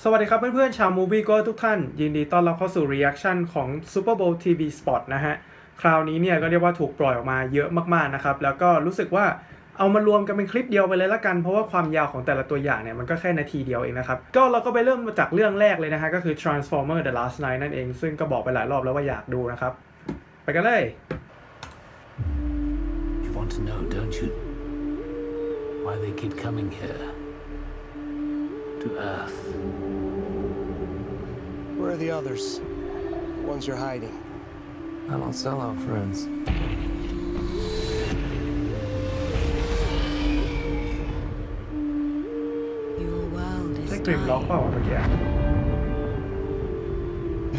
สวัสดีครับเพื่อนๆชาว Movie Go ทุกท่าน ยินดีต้อนรับเข้าสู่ Reaction ของ Super Bowl TV Spot นะฮะ คราวนี้เนี่ยก็เรียกว่าถูกปล่อยออกมาเยอะมากๆนะครับ แล้วก็รู้สึกว่าเอามารวมกันเป็นคลิปเดียวไปเลยละกัน เพราะว่าความยาวของแต่ละตัวอย่างเนี่ยมันก็แค่นาทีเดียวเองนะครับ ก็เราก็ไปเริ่มมาจากเรื่องแรกเลยนะฮะ ก็คือ Transformer The Last Night นั่นเอง ซึ่งก็บอกไปหลายรอบแล้วว่าอยากดูนะครับ ไปกันเลย You want to know, don't you? Why they keep coming here? To Earth. Where are the others? The ones you're hiding. I don't sell out friends. Your world ใช่ is กริมล็อกเปล่าวะ dying. เมื่อกี้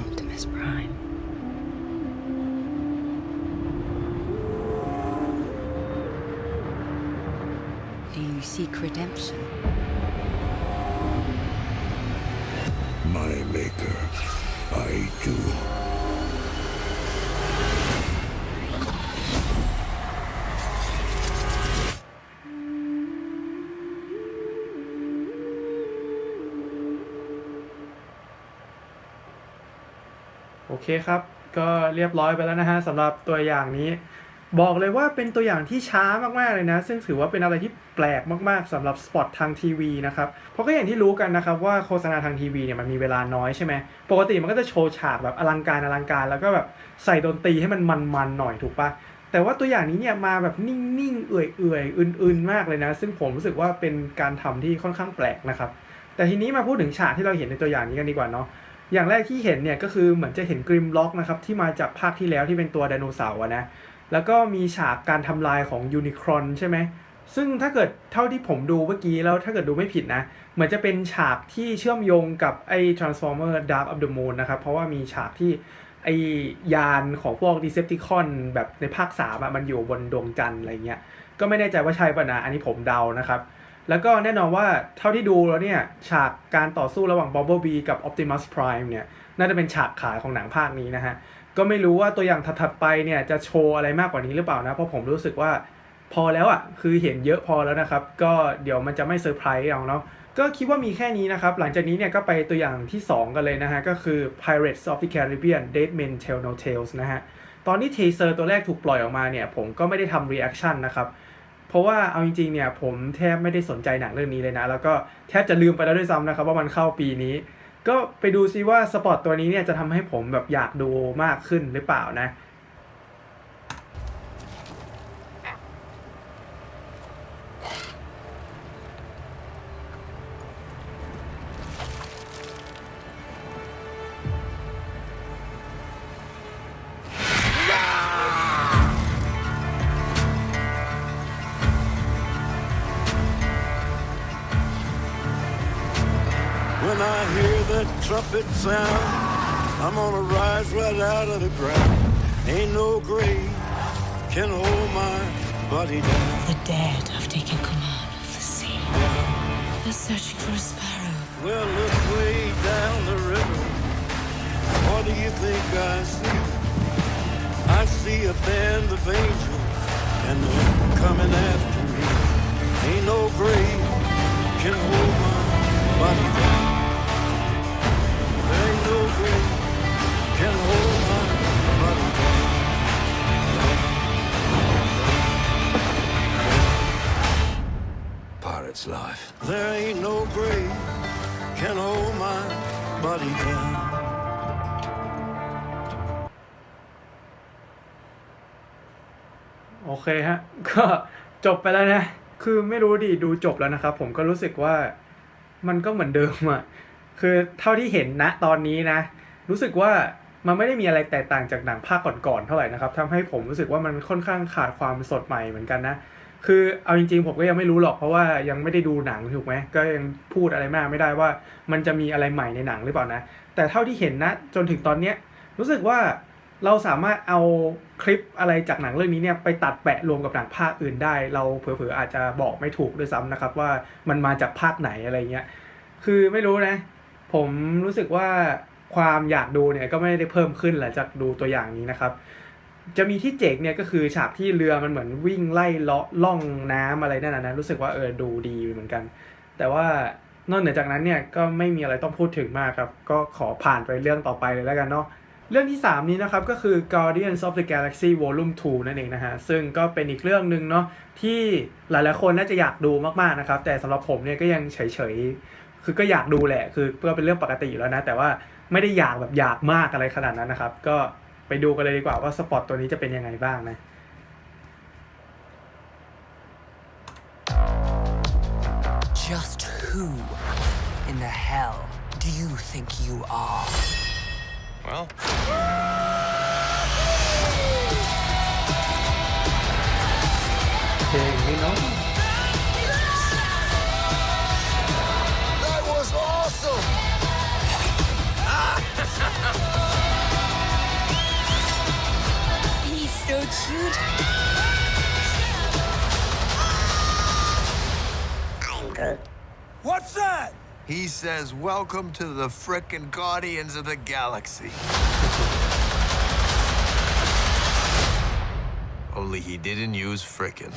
Optimus Prime. Do you seek redemption? My maker, I do. โอเคครับ ก็เรียบร้อยไปแล้วนะฮะสำหรับตัวอย่างนี้ บอกเลยว่าเป็นตัวอย่างที่ช้ามากๆเลยนะ ซึ่งถือว่าเป็นอะไรที่แปลกมากๆสำหรับสปอตทางทีวีนะครับ เพราะก็อย่างที่รู้กันนะครับว่าโฆษณาทางทีวีเนี่ยมันมีเวลาน้อยใช่ไหมปกติมันก็จะโชว์ฉากแบบอลังการอลังการแล้วก็แบบใส่ดนตรีให้มันมันๆหน่อยถูกปะแต่ว่าตัวอย่างนี้เนี่ยมาแบบนิ่งๆ เอื่อยๆ อื่นๆ มากเลยนะ ซึ่งผมรู้สึกว่าเป็นการทำที่ค่อนข้างแปลกนะครับ แต่ทีนี้มาพูดถึงฉากที่เราเห็นในตัวอย่างนี้กันดีกว่าเนาะอย่างแรกที่เห็นเนี่ยก็คือเหมือนจะเห็นกริมล็อกนะครับที่มาจากภาคที่แล้วที่เป็นตัวไดโนเสาร์นะ แล้วก็มีฉากการทำลายของยูนิครอนใช่ไหมซึ่งถ้าเกิดเท่าที่ผมดูเมื่อกี้แล้วถ้าเกิดดูไม่ผิดนะ เหมือนจะเป็นฉากที่เชื่อมโยงกับไอ้ Transformer Dark of the Moon นะครับ เพราะว่ามีฉากที่ไอ้ยานของพวก Decepticon แบบในภาค3อะมันอยู่บนดวงจันทร์อะไรเงี้ย ก็ไม่แน่ใจว่าใช่ป่ะนะ อันนี้ผมเดานะครับ แล้วก็แน่นอนว่าเท่าที่ดูแล้วเนี่ย ฉากการต่อสู้ระหว่าง Bumblebee กับ Optimus Prime เนี่ย น่าจะเป็นฉากขายของหนังภาคนี้นะฮะ ก็ไม่รู้ว่าตัวอย่างถัดๆไปเนี่ยจะโชว์อะไรมากกว่านี้หรือเปล่านะ เพราะผมรู้สึกว่าพอแล้วอะ่ะคือเห็นเยอะพอแล้วนะครับ ก็เดี๋ยวมันจะไม่เซอร์ไพรส์เอาเนาะก็คิดว่ามีแค่นี้นะครับ หลังจากนี้เนี่ยก็ไปตัวอย่างที่ 2 กันเลยนะฮะ ก็คือ Pirates of the Caribbean Dead Men Tell No Tales นะฮะ ตอนที่เทเซอร์ตัวแรกถูกปล่อยออกมาเนี่ย ผมก็ไม่ได้ทำรีแอคชั่นนะครับ เพราะว่าเอาจริงๆเนี่ย ผมแทบไม่ได้สนใจหนังเรื่องนี้เลยนะ แล้วก็แทบจะลืมไปแล้วด้วยซ้ำนะครับ ว่ามันเข้าปีนี้ ก็ไปดูซิว่าสปอตตัวนี้เนี่ยจะทำให้ผมแบบอยากดูมากขึ้นหรือเปล่านะ that trumpet sound, I'm gonna rise right out of the ground. Ain't no grave can hold my body down. The dead have taken command of the sea. They're searching for a sparrow. Well, look way down the river. What do you think I see? I see a band of angels, and they're coming after me. Ain't no grave can hold my body down. Pirate's life. There ain't no grave can hold my body down. โอเคฮะ ก็จบไปแล้วนะ คือไม่รู้ดิดูจบแล้วนะครับ ผมก็รู้สึกว่ามันก็เหมือนเดิมอะคือเท่าที่เห็นนะตอนนี้นะ รู้สึกว่ามันไม่ได้มีอะไรแตกต่างจากหนังภาคก่อนๆเท่าไหร่นะครับทำให้ผมรู้สึกว่ามันค่อนข้างขาดความสดใหม่เหมือนกันนะ คือเอาจริงๆผมก็ยังไม่รู้หรอกเพราะว่ายังไม่ได้ดูหนังถูกไหมก็ยังพูดอะไรมากไม่ได้ว่ามันจะมีอะไรใหม่ในหนังหรือเปล่านะ แต่เท่าที่เห็นนะจนถึงตอนเนี้ยรู้สึกว่าเราสามารถเอาคลิปอะไรจากหนังเรื่องนี้เนี่ยไปตัดแปะรวมกับหนังภาคอื่นได้ เราเผลอๆอาจจะบอกไม่ถูกด้วยซ้ำนะครับว่ามันมาจากภาคไหนอะไรเงี้ยคือไม่รู้นะ ผมรู้สึกว่าความอยากดูเนี่ยก็ไม่ได้เพิ่มขึ้นหลังจากดูตัวอย่างนี้นะครับ จะมีที่เจ๋งเนี่ยก็คือฉากที่เรือมันเหมือนวิ่งไล่เลาะล่องน้ำอะไรนั่นนะนะรู้สึกว่าเออดูดีเหมือนกัน แต่ว่านอกเหนือจากนั้นเนี่ยก็ไม่มีอะไรต้องพูดถึงมากครับ ก็ขอผ่านไปเรื่องต่อไปเลยแล้วกันเนาะเรื่องที่ 3 นี้นะครับก็คือ Guardians of the Galaxy Volume 2 นั่นเองนะฮะ ซึ่งก็เป็นอีกเรื่องหนึ่งเนาะที่หลายๆคนน่าจะอยากดูมากๆนะครับ แต่สำหรับผมเนี่ยก็ยังเฉยๆ คือก็อยากดูแหละ คือก็เป็นเรื่องปกติอยู่แล้วนะ แต่ว่าไม่ได้อยากแบบอยากมากอะไรขนาดนั้นนะครับ ก็ ไปดูกันเลยดีกว่าว่าสปอตตัวนี้จะเป็นยังไงบ้างนะ Just who in the hell do you think you are? Well, เพลงนี้เนาะ that was awesome! He's so. What's that? He says, Welcome to the frickin' Guardians of the Galaxy. Only he didn't use frickin'.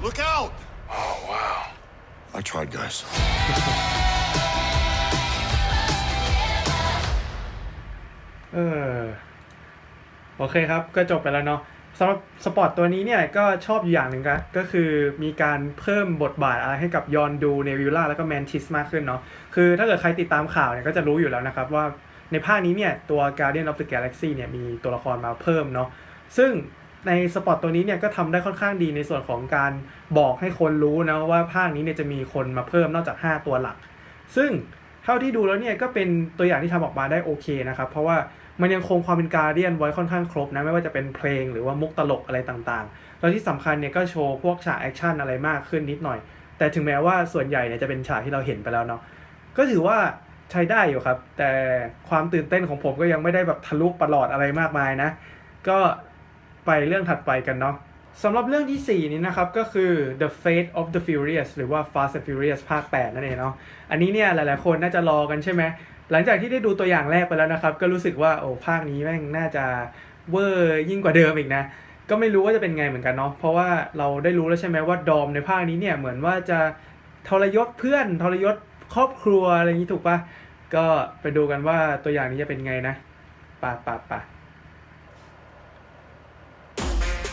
Look out! Oh, wow. I tried, guys. เออโอเคครับ ก็จบไปแล้วเนาะสำหรับสปอร์ตตัวนี้เนี่ยก็ชอบอยู่อย่างหนึ่งครก็คือมีการเพิ่มบทบาทอะไรให้กับยอนดูเนวิลล่าแล้วก็แมนทิสมากขึ้นเนาะคือถ้าเกิดใครติดตามข่าวเนี่ยก็จะรู้อยู่แล้วนะครับว่าในภาคนี้เนี่ยตัว Guardian of the Galaxy เนี่ยมีตัวละครมาเพิ่มเนาะซึ่งในสปอตตัวนี้เนี่ยก็ทำได้ค่อนข้างดีในส่วนของการบอกให้คนรู้นะว่าภาคนี้เนี่ยจะมีคนมาเพิ่มนอกจาก 5 ตัวหลัก ซึ่งเท่าที่ดูแล้วเนี่ยก็เป็นตัวอย่างที่ทำออกมาได้โอเคนะครับ เพราะว่า มันยังคงความเป็นการเดียนไว้ค่อนข้างครบนะไม่ว่าจะเป็นเพลงหรือว่ามุกตลกอะไรต่างๆ แล้วที่สำคัญเนี่ยก็โชว์พวกฉากแอคชั่นอะไรมากขึ้นนิดหน่อย แต่ถึงแม้ว่าส่วนใหญ่เนี่ยจะเป็นฉากที่เราเห็นไปแล้วเนาะก็ถือว่าใช้ได้อยู่ครับ แต่ความตื่นเต้นของผมก็ยังไม่ได้แบบทะลุประหลอดอะไรมากมายนะ ก็ไปเรื่องถัดไปกันเนาะสำหรับเรื่องที่ 4 นี้นะครับ ก็คือ The Fate of the Furious หรือว่า Fast and Furious ภาค 8 นั่นเองเนาะอันนี้เนี่ยหลายๆคนน่าจะรอกันใช่ไหม หลังจากที่ได้ดูตัวอย่างแรกไปแล้วนะครับ ก็รู้สึกว่าโอ้ภาคนี้แม่งน่าจะเวอร์ยิ่งกว่าเดิมอีกนะ ก็ไม่รู้ว่าจะเป็นไงเหมือนกันเนาะเพราะว่าเราได้รู้แล้วใช่ไหมว่าดอมในภาคนี้เนี่ยเหมือนว่าจะทรยศเพื่อนทรยศครอบครัวอะไรอย่างนี้ถูกปะก็ไปดูกันว่าตัวอย่างนี้จะเป็นไงนะปะปะปะ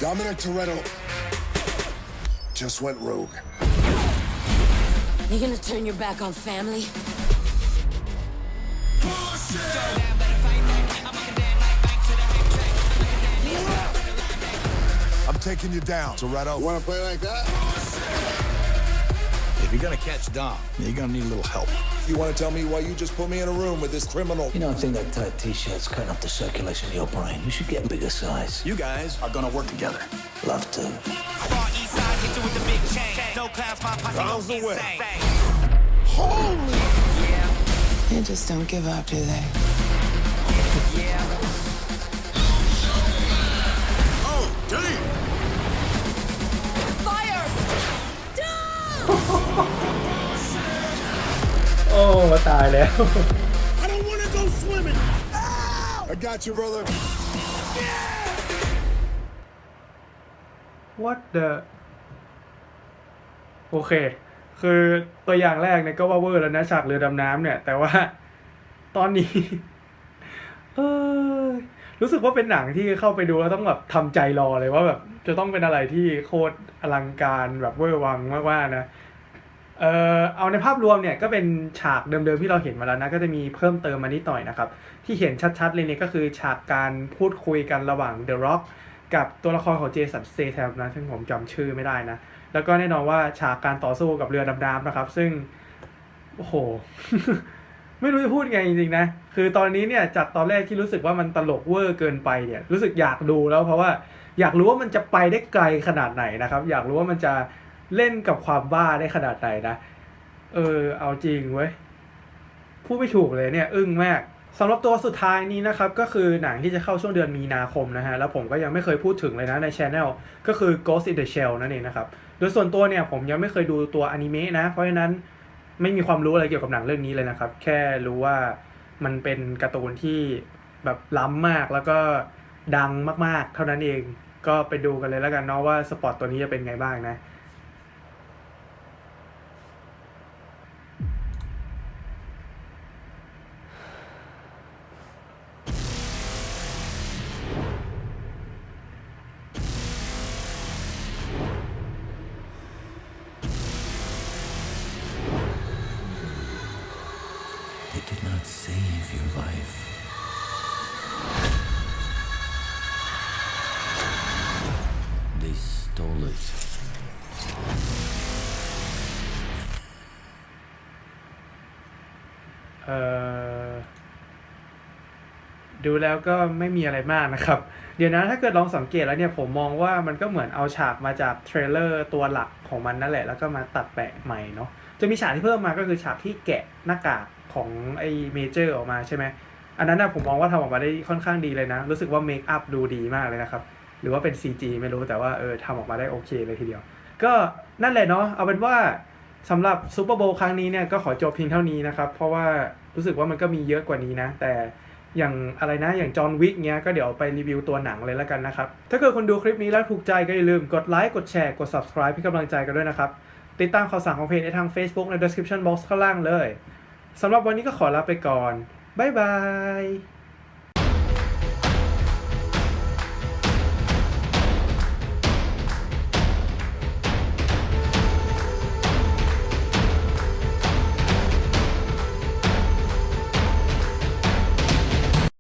Dominic Toretto just went rogue. You gonna turn your back on family? I'm taking you down, Toretto. You want to play like that? If you're gonna catch Dom, you're gonna need a little help. You want to tell me why you just put me in a room with this criminal? You don't think that tight t-shirt's cutting off the circulation of your brain? You should get a bigger size. You guys are gonna work together. Love to. Rounds away. They just don't give up, do they? Oh, damn! Fire! โอ้ตายแล้ว I don't want to go swimming. I got you, brother. What the โอเคือตัวอย่างแรกเนี่ยก็ว่าเวอร์แล้วนะฉากเรือดำน้ำเนี่ย แต่ว่าตอนนี้เออรู้สึกว่าเป็นหนังที่เข้าไปดูแล้วต้องแบบทำใจรอเลยว่าแบบจะต้องเป็นอะไรที่โคตรอลังการแบบเวอร์วังมากๆนะเออเอาในภาพรวมเนี่ยก็เป็นฉากเดิมๆที่เราเห็นมาแล้วนะก็จะมีเพิ่มเติมมานิดหน่อยนะครับที่เห็นชัดๆเลยเนี่ยก็คือฉากการพูดคุยกันระหว่าง The Rock กับตัวละครของเจสันเตแทมนะซึ่งผมจำชื่อไม่ได้นะ แล้วก็แน่นอนว่าฉากการต่อสู้กับเรือดำน้ำนะครับ ซึ่งโอ้โห ไม่รู้จะพูดไงจริงๆนะ คือตอนนี้เนี่ยจากตอนแรกที่รู้สึกว่ามันตลกเวอร์เกินไปเนี่ย รู้สึกอยากดูแล้วเพราะว่าอยากรู้ว่ามันจะไปได้ไกลขนาดไหนนะครับ อยากรู้ว่ามันจะเล่นกับความบ้าได้ขนาดไหนนะ เออ เอาจริงเว้ยพูดไม่ถูกเลยเนี่ย อึ้งมาก สำหรับตัวสุดท้ายนี้นะครับก็คือหนังที่จะเข้าช่วงเดือนมีนาคมนะฮะแล้วผมก็ยังไม่เคยพูดถึงเลยนะในช anel ก็คือ Ghost in the Shell นั่นเองนะครับโดยส่วนตัวเนี่ยผมยังไม่เคยดูตัวอนิเมะนะเพราะฉะนั้นไม่มีความรู้อะไรเกี่ยวกับหนังเรื่องนี้เลยนะครับ แค่รู้ว่ามันเป็นการ์ตูนที่แบบล้ำมากแล้วก็ดังมากๆ เท่านั้นเองก็ไปดูกันเลยแล้วกันเนาะว่าสปอตตัวนี้จะเป็นไงบ้างนะ ดูแล้วก็ไม่มีอะไรมากนะครับ เดี๋ยวนะถ้าเกิดลองสังเกตแล้วเนี่ยผมมองว่ามันก็เหมือนเอาฉากมาจากเทรลเลอร์ตัวหลักของมันนั่นแหละ แล้วก็มาตัดแปะใหม่เนาะจะมีฉากที่เพิ่มมาก็คือฉากที่แกะหน้ากากของไอ้เมเจอร์ออกมาใช่ไหมอันนั้นนะผมมองว่าทำออกมาได้ค่อนข้างดีเลยนะ รู้สึกว่าเมคอัพดูดีมากเลยนะครับ หรือว่าเป็น CG ไม่รู้แต่ว่าเออทำออกมาได้โอเคเลยทีเดียว ก็นั่นแหละเนาะเอาเป็นว่า สำหรับซูเปอร์โบว์ครั้งนี้เนี่ยก็ขอจบเพียงเท่านี้นะครับ เพราะว่ารู้สึกว่ามันก็มีเยอะกว่านี้นะ แต่อย่างอะไรนะอย่างจอห์นวิกเนี้ยก็เดี๋ยวไปรีวิวตัวหนังเลยแล้วกันนะครับ ถ้าเกิดคุณดูคลิปนี้แล้วถูกใจก็อย่าลืมกดไลค์กดแชร์กด subscribe ให้กำลังใจกันด้วยนะครับ ติดตามข่าวสารของเพจได้ทาง Facebook ใน description box ข้างล่างเลยสำหรับวันนี้ก็ขอลาไปก่อนบ๊ายบาย